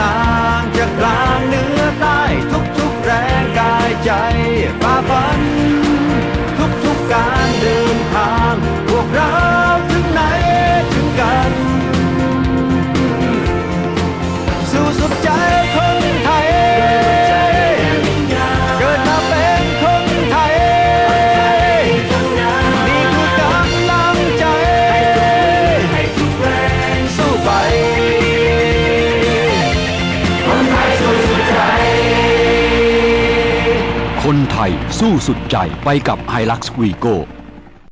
ต่างจากกลางเนื้อใต้ทุกๆแรงกายใจฟ้า คนไทยสู้สุดใจไปกับไฮลักซ์วีโก้